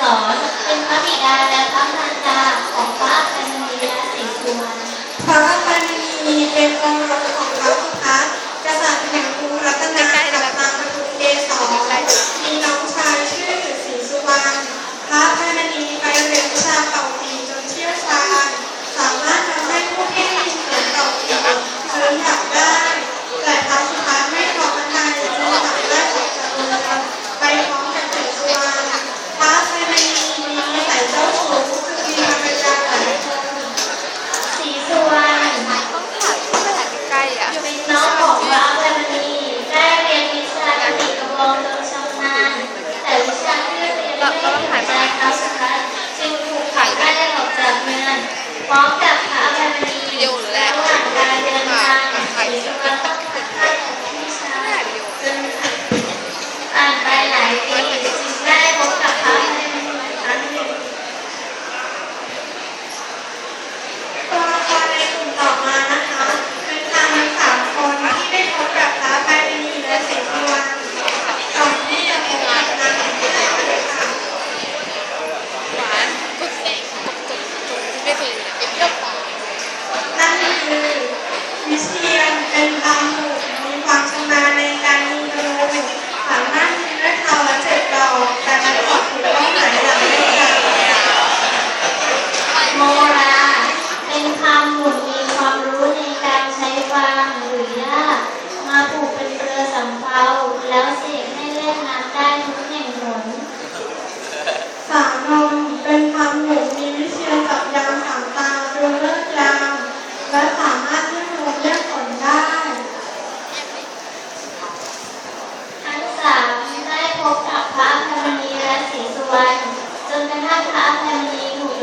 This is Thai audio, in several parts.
สอนเป็นพระบิดาและ พร้อมกับ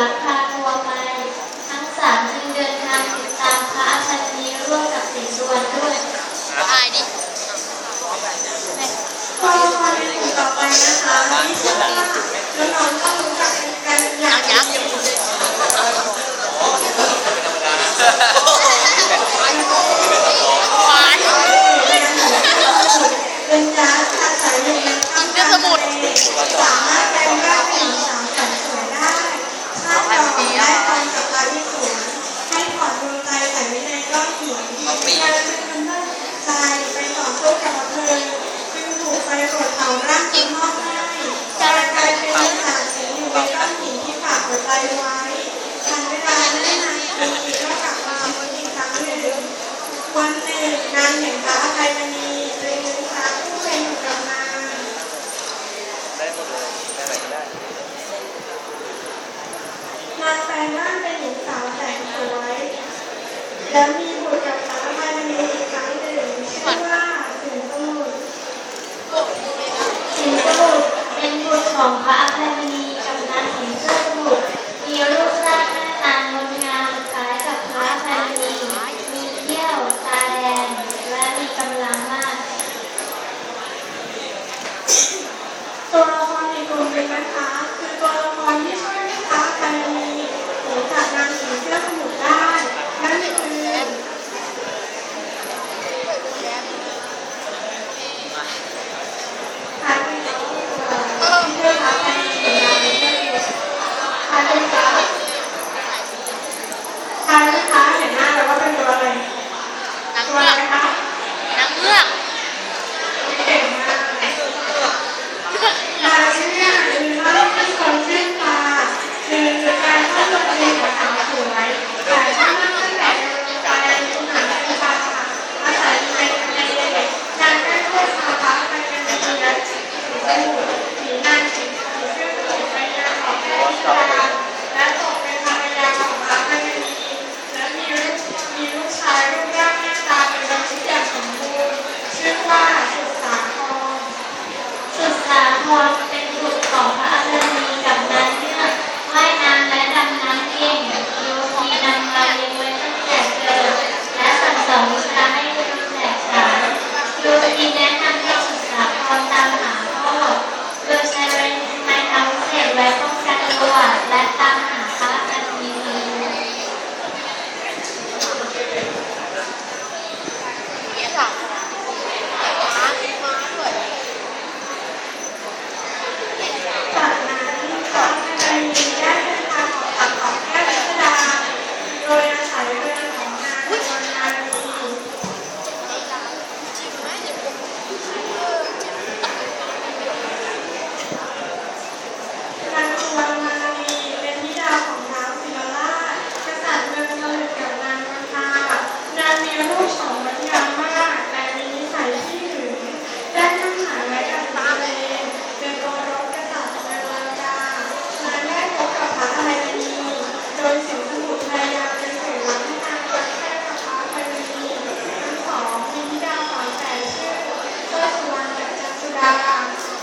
ลังคาตัวไป ทั้งสามจึงเดินทางติดตามพระอาชันนีร่วมกับสีสุวรด้วยอาดิพอมาในกลุ่มต่อไปนะคะนอนก็รู้จักันอย่างยักษ์เป็นจ้าภาษาเรียนกันสมุานแห่งพระอภัยมณีเป็นพระผู้เป็นกรรมาได้หมดเลยได้หนก็ได้นางแปลงร่างเป็นหญิงสาวแต่งสวยและมีบุตรกับพระอภัยมณีอีกครั้งหนึ่งชื่อว่าสิงห์บุตรสิงห์บุตรเป็นบุตรของพระ o'clock.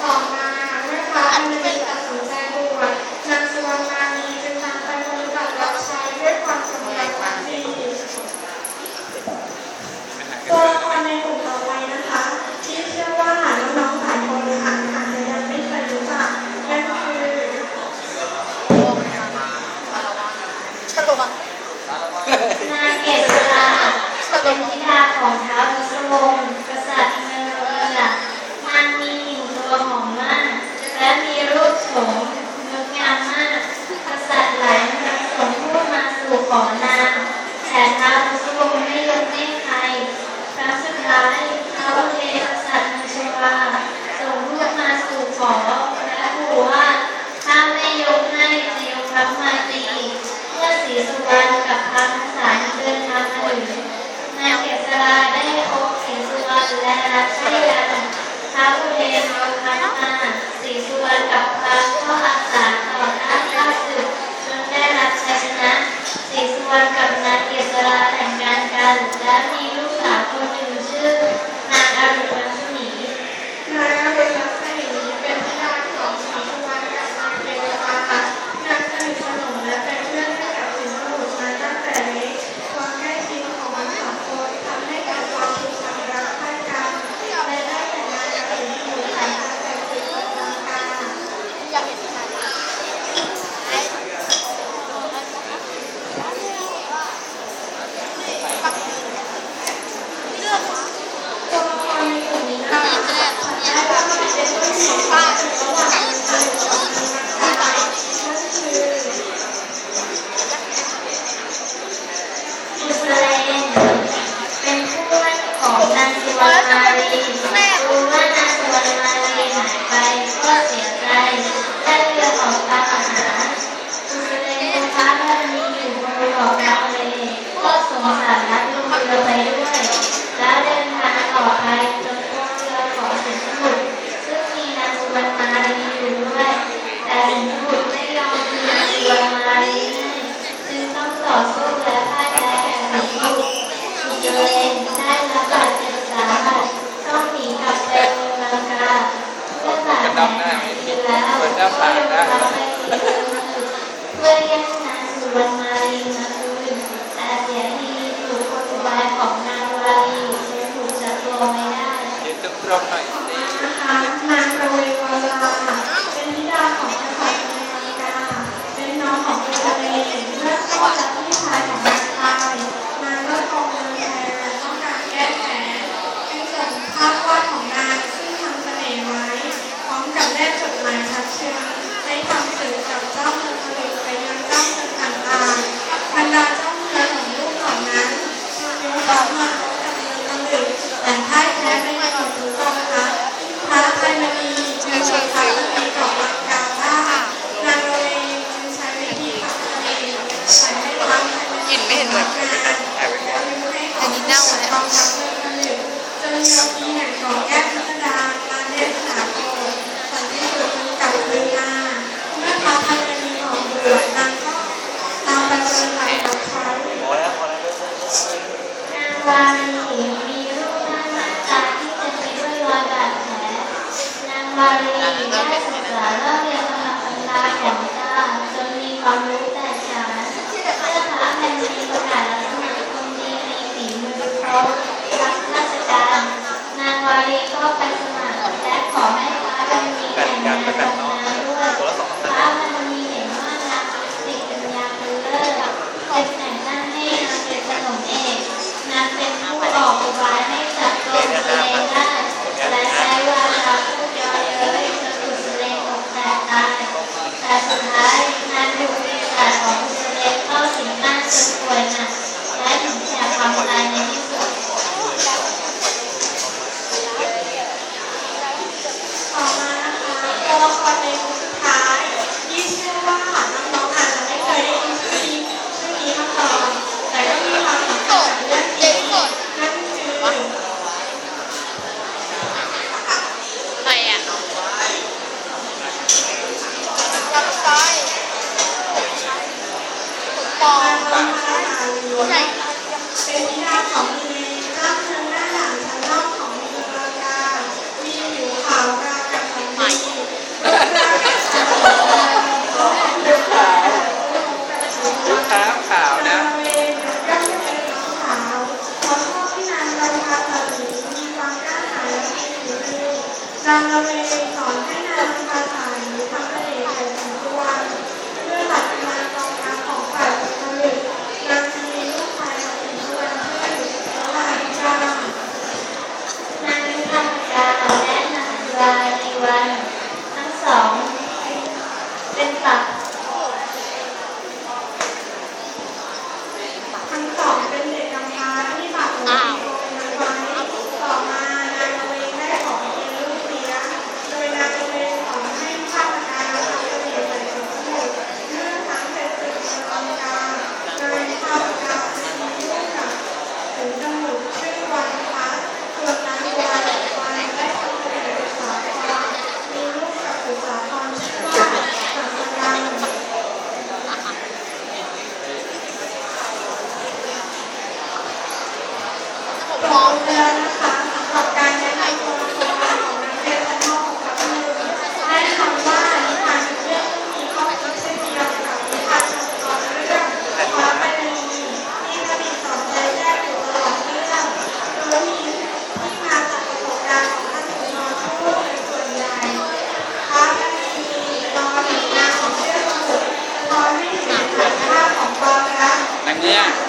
ต่อมาเมื่อพระอันนี้ตัดสินใจบวชนางสุวรรณีจึนำไปบริจาครับใช้ด้วยความสมใจดีตัวละครในกลุ่ต่อไปนะคะ ที่เชื่อว่าน้องๆหลายคนอาจจะไม่คุ้จักนั่นคือชาตวันนางเกนธิดของท้าวพระสวงศ์ พักมาตีเมื่อสีสุวรรณกับพักสารเดินทางมาถึงนางเกษราได้พบสีสุวรรณและรับใช้กันพระวอุเทนโยคันมาสีสุวรรณกับพระก็อาสาต่อหน้าข้าศึกจนได้รับชัยชนะสีสุวรรณกับนางเกษราแต่งงานกันและมีลูก procesos ดำได้ไหมเหมือนหน้าผากได้เมื่อยังยนาสุวรรณาลีมาสุริอาเสียที่ถูกคนบายของนางวาลีฉันถูกจับตัวไม่ได้เดี๋ยวจะตรงหน่อยสินางระเววาลา ลาในเหวมีรูปร่างหน้าตาที่เต็มไปด้วยรอยบาแผลนางมาลีได้ศึกษาเล่าเรียนมาตำราของตาจนมีความรู้แต่ฉานเพื่อพระแผ่นดินประกาศลักษณะคนดีมีฝีมือครบรับราชการนางวาลีก็ไปสมัคและขอให้พระแผ่นดินแต่งงานด้วย ใส่ของก็คือ องเดือนะคะกับการแนะนำตัลองนักเรีนชั้นคือได้คำว่านิทานเรื่องนี้เชื่นเดียวกับนิานชมตอนเรื่องฟ้าไปรษณีที่ผลิตสอนใจแยกอยู่ตลอเรื่องโดยมีที่มาจากประสบการณ์ของท่านหนูนอนผู้ส่วนใหญ่ฟ้าปรษณีย์อนหนึ่นของเรื่องบุตอนให้เห็นถ่ายาของความรักนี้